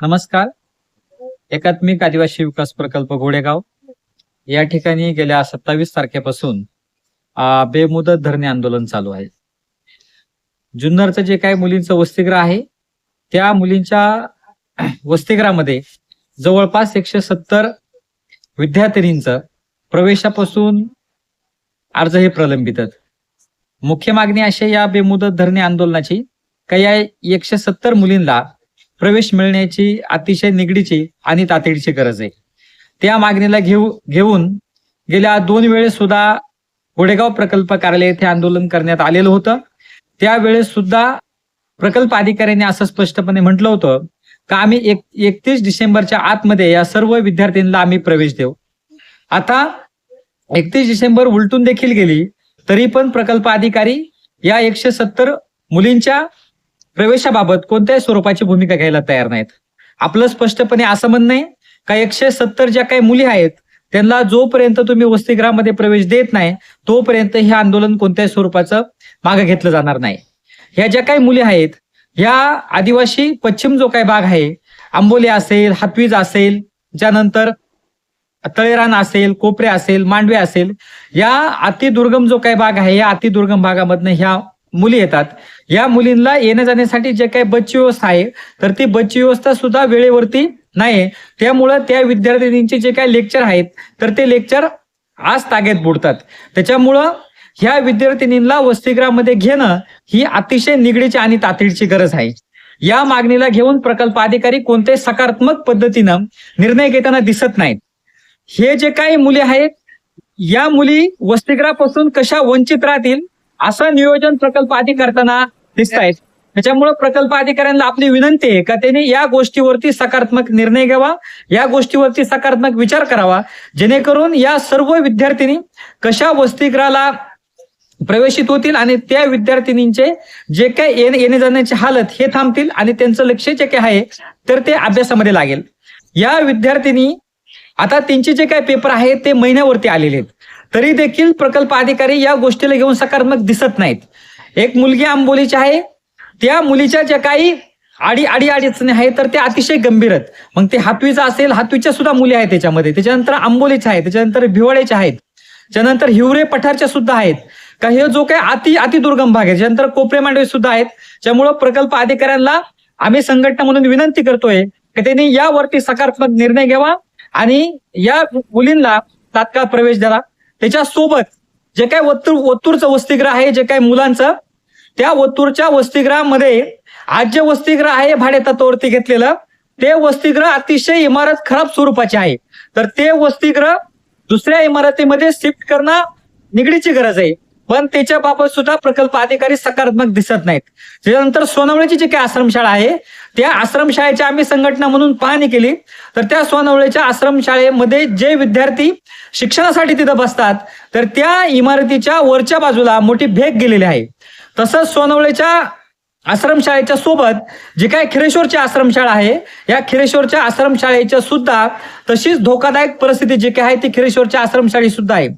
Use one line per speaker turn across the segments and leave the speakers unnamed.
नमस्कार. एकात्मिक आदिवासी विकास प्रकल्प घोडेगाव. या ठिकाणी गेल्या सत्तावीस तारखेपासून बेमुदत धरणे आंदोलन चालू आहे. जुन्नरचं जे काही मुलींचं वसतिगृह आहे त्या मुलींच्या वसतिगृहामध्ये जवळपास एकशे सत्तर विद्यार्थिनींचं प्रवेशापासून अर्ज हे प्रलंबित मुख्य मागणी अशी या बेमुदत धरणे आंदोलनाची का या एकशे सत्तर मुलींना प्रवेश मिळण्याची अतिशय निगडीची आणि तातडीची गरज आहे. त्या मागणीला घेऊ घेऊन गेल्या दोन वेळेस सुद्धा गोडेगाव प्रकल्प कार्यालय येथे आंदोलन करण्यात आलेलं होतं. त्यावेळेस सुद्धा प्रकल्प अधिकाऱ्यांनी असं स्पष्टपणे म्हटलं होतं का आम्ही एक एकतीस डिसेंबरच्या आतमध्ये या सर्व विद्यार्थ्यांना आम्ही प्रवेश देऊ. आता एकतीस डिसेंबर उलटून देखील गेली तरी पण प्रकल्प अधिकारी या एकशे सत्तर मुलींच्या प्रवेशाबाबत कोणत्याही स्वरूपाची भूमिका घ्यायला तयार नाहीत. आपलं स्पष्टपणे असं म्हणणं आहे का एकशे सत्तर ज्या काही मुली आहेत त्यांना जोपर्यंत तुम्ही वसतिगृहामध्ये प्रवेश देत नाही तोपर्यंत हे आंदोलन कोणत्याही स्वरूपाचं मागे घेतलं जाणार नाही. ह्या ज्या काही मुली आहेत ह्या आदिवासी पश्चिम जो काही भाग आहे आंबोली असेल हातवीज असेल त्यानंतर तळेरान असेल कोपरे असेल मांडवे असेल या अतिदुर्गम जो काही भाग आहे या अतिदुर्गम भागामधनं ह्या मुली येतात. या मुलींना येण्या जाण्यासाठी जे काही बसची व्यवस्था आहे तर ती बसची व्यवस्था सुद्धा वेळेवरती नाही त्यामुळं त्या विद्यार्थिनींचे जे काही लेक्चर आहेत तर ते लेक्चर आज तागेत बुडतात. त्याच्यामुळं ह्या विद्यार्थिनींना वसतिगृहामध्ये घेणं ही अतिशय निगडीची आणि तातडीची गरज आहे. या मागणीला घेऊन प्रकल्प अधिकारी कोणत्याही सकारात्मक पद्धतीनं निर्णय घेताना दिसत नाहीत. हे जे काही मुली आहेत या मुली वसतिगृहापासून कशा वंचित राहतील असं नियोजन प्रकल्प आधी करताना दिसत आहेत त्याच्यामुळे प्रकल्प अधिकाऱ्यांना आपली विनंती आहे का त्यांनी या गोष्टीवरती सकारात्मक निर्णय घ्यावा या गोष्टीवरती सकारात्मक विचार करावा जेणेकरून या सर्व विद्यार्थिनी कशा वसतिगृहाला प्रवेशित होतील आणि त्या विद्यार्थिनींचे जे काही येणे येणे जाण्याची हालत हे थांबतील आणि त्यांचं लक्ष जे काही आहे तर ते अभ्यासामध्ये लागेल. या विद्यार्थिनी आता त्यांचे जे काही पेपर आहेत ते महिन्यावरती आलेले आहेत. तरी देखील प्रकल्प अधिकारी या गोष्टीला घेऊन सकारात्मक दिसत नाहीत. एक मुलगी आंबोलीची आहे. त्या मुलीच्या ज्या काही आडी आडी अडचणी आहेत तर त्या अतिशय गंभीर आहेत. मग ते हातवीचा असेल हातवीच्या सुद्धा मुली आहेत त्याच्यामध्ये. त्याच्यानंतर आंबोलीच्या आहेत त्याच्यानंतर भिवाळ्याच्या आहेत त्याच्यानंतर हिवरे पठारच्या सुद्धा आहेत. का हे जो काही अति अतिदुर्गम भाग आहे त्याच्यानंतर कोपरे मांडवे सुद्धा आहेत. त्यामुळं प्रकल्प अधिकाऱ्यांना आम्ही संघटना म्हणून विनंती करतोय की त्यांनी यावरती सकारात्मक निर्णय घ्यावा आणि या मुलींना तात्काळ प्रवेश द्यावा. त्याच्यासोबत जे काय वत्तूर वत्तूरचं वसतिगृह आहे जे काय मुलांचं त्या वत्तूरच्या वसतिगृहामध्ये आज जे वसतिगृह आहे भाडे तत्वावरती घेतलेलं ते वसतिगृह अतिशय इमारत खराब स्वरूपाचे आहे. तर ते वसतिगृह दुसऱ्या इमारतीमध्ये शिफ्ट करणं निगडीची गरज आहे. पण त्याच्या बाबत सुद्धा प्रकल्प अधिकारी सकारात्मक दिसत नाहीत. त्याच्यानंतर सोनवळेची जी काही आश्रमशाळा आहे त्या आश्रमशाळेची आम्ही संघटना म्हणून पाहणी केली. तर त्या सोनवळेच्या आश्रमशाळेमध्ये जे विद्यार्थी शिक्षणासाठी तिथं बसतात तर त्या इमारतीच्या वरच्या बाजूला मोठी भेग गेलेली आहे. तसंच सोनवळेच्या आश्रमशाळेच्या सोबत जी काय खिरेश्वरची आश्रमशाळा आहे या खिरेश्वरच्या आश्रमशाळेच्या सुद्धा तशीच धोकादायक परिस्थिती जी काय आहे ती खिरेश्वरच्या आश्रमशाळी सुद्धा आहे.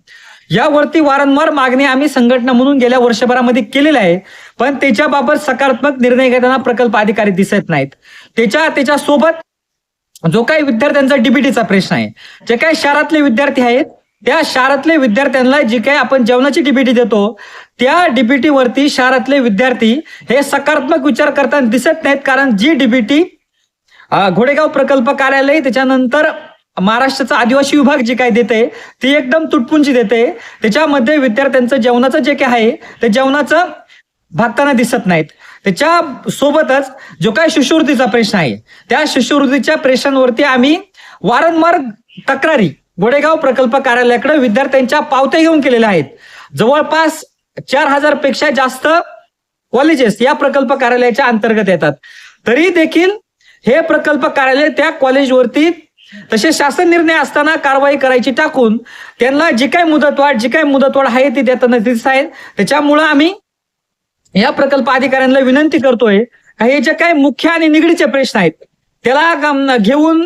यावरती वारंवार मागणी आम्ही संघटना म्हणून गेल्या वर्षभरामध्ये केलेली आहे. पण त्याच्याबाबत सकारात्मक निर्णय घेताना प्रकल्प अधिकारी दिसत नाहीत. त्याच्या त्याच्या सोबत जो काही विद्यार्थ्यांचा डीबीटीचा प्रश्न आहे जे काही शहरातले विद्यार्थी आहेत त्या शहरातले विद्यार्थ्यांना जी काही आपण जेवणाची डीबीटी देतो त्या डीबीटी वरती शहरातले विद्यार्थी हे सकारात्मक विचार करताना दिसत नाहीत. कारण जी डीबीटी घोडेगाव प्रकल्प कार्यालय त्याच्यानंतर महाराष्ट्राचा आदिवासी विभाग जे काय देते ती एकदम तुटपुंजी देते त्याच्यामध्ये विद्यार्थ्यांचं जेवणाचं जे काय आहे ते जेवणाचं भागताना दिसत नाहीत. त्याच्या सोबतच जो काय शिष्यवृत्तीचा प्रश्न आहे त्या शिष्यवृत्तीच्या प्रश्नांवरती आम्ही वारंवार तक्रारी गोडेगाव प्रकल्प कार्यालयाकडे विद्यार्थ्यांच्या पावत्या घेऊन केलेल्या आहेत. जवळपास चार हजारपेक्षा जास्त कॉलेजेस या प्रकल्प कार्यालयाच्या अंतर्गत येतात. तरी देखील हे प्रकल्प कार्यालय त्या कॉलेजवरती तसे शासन निर्णय असताना कारवाई करायची टाकून त्यांना जी काही मुदतवाढ जी काही मुदतवाढ आहे ती देताना दिसत आहेत. त्याच्यामुळं आम्ही या प्रकल्प अधिकाऱ्यांना विनंती करतोय हे जे काही मुख्य आणि निगडीचे प्रश्न आहेत त्याला घेऊन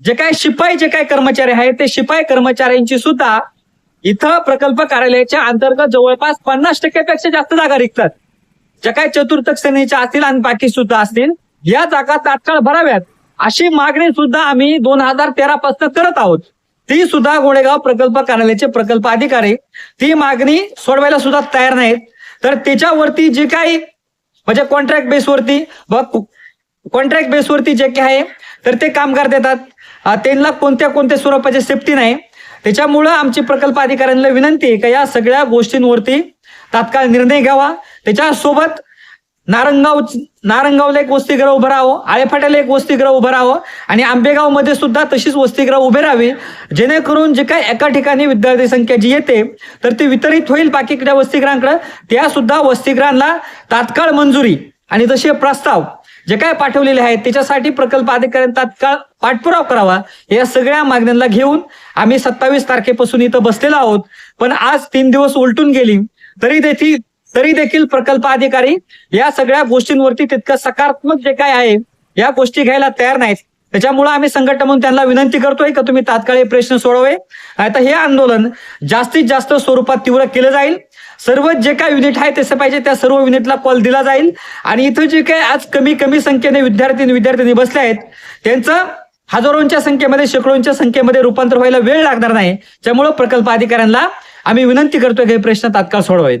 जे काय शिपाई जे काय कर्मचारी आहेत ते शिपाई कर्मचाऱ्यांची सुद्धा इथं प्रकल्प कार्यालयाच्या अंतर्गत जवळपास पन्नास टक्क्यापेक्षा जास्त जागा रिकतात ज्या काही चतुर्थ श्रेणीच्या असतील आणि बाकी सुद्धा असतील या जागा तात्काळ भराव्यात. अशी मागणी सुद्धा आम्ही दोन हजार तेरा पासून करत आहोत. ती सुद्धा गोडेगाव प्रकल्प कार्यालयाचे प्रकल्प अधिकारी ती मागणी सोडवायला सुद्धा तयार नाहीत. तर त्याच्यावरती जे काही म्हणजे कॉन्ट्रॅक्ट बेसवरती कॉन्ट्रॅक्ट बेसवरती जे काही आहे तर ते कामगार देतात. त्यांना कोणत्या कोणत्या स्वरूपाची सेफ्टी नाही. त्याच्यामुळं आमची प्रकल्प अधिकाऱ्यांना विनंती आहे का या सगळ्या गोष्टींवरती तात्काळ निर्णय घ्यावा. त्याच्यासोबत नारंगाव नारंगावला एक वसतिगृह उभं राहावं आळेफाट्याला एक वसतिगृह उभं राहावं आणि आंबेगावमध्ये सुद्धा तशीच वसतिगृह उभे राहावी. जेणेकरून जे काही एका ठिकाणी विद्यार्थी संख्या जी येते तर ती वितरित होईल बाकीकडे वसतिगृहांकडे. त्या सुद्धा वसतिगृहांना तात्काळ मंजुरी आणि जसे प्रस्ताव जे काय पाठवलेले आहेत त्याच्यासाठी प्रकल्प अधिकाऱ्यांनी तात्काळ पाठपुरावा करावा या सगळ्या मागण्यांना घेऊन आम्ही सत्तावीस तारखेपासून इथं बसलेलो आहोत. पण आज तीन दिवस उलटून गेली तरी देखील तरी देखील प्रकल्प अधिकारी या सगळ्या गोष्टींवरती तितकं सकारात्मक जे काय आहे या गोष्टी घ्यायला तयार नाहीत. त्याच्यामुळे आम्ही संघटना म्हणून त्यांना विनंती करतोय का तुम्ही तात्काळ हे प्रश्न सोडवे आता हे आंदोलन जास्तीत जास्त स्वरूपात तीव्र केलं जाईल. सर्व जे काय युनिट आहे तसं पाहिजे त्या सर्व युनिटला कॉल दिला जाईल. आणि इथं जे काय आज कमी कमी संख्येने विद्यार्थी विद्यार्थ्यांनी विद्यार्थिनी बसले आहेत त्यांचं हजारोंच्या संख्येमध्ये शेकडोंच्या संख्येमध्ये रूपांतर व्हायला वेळ लागणार नाही. त्यामुळं प्रकल्प अधिकाऱ्यांना आम्ही विनंती करतोय की हे प्रश्न तात्काळ सोडवावेत.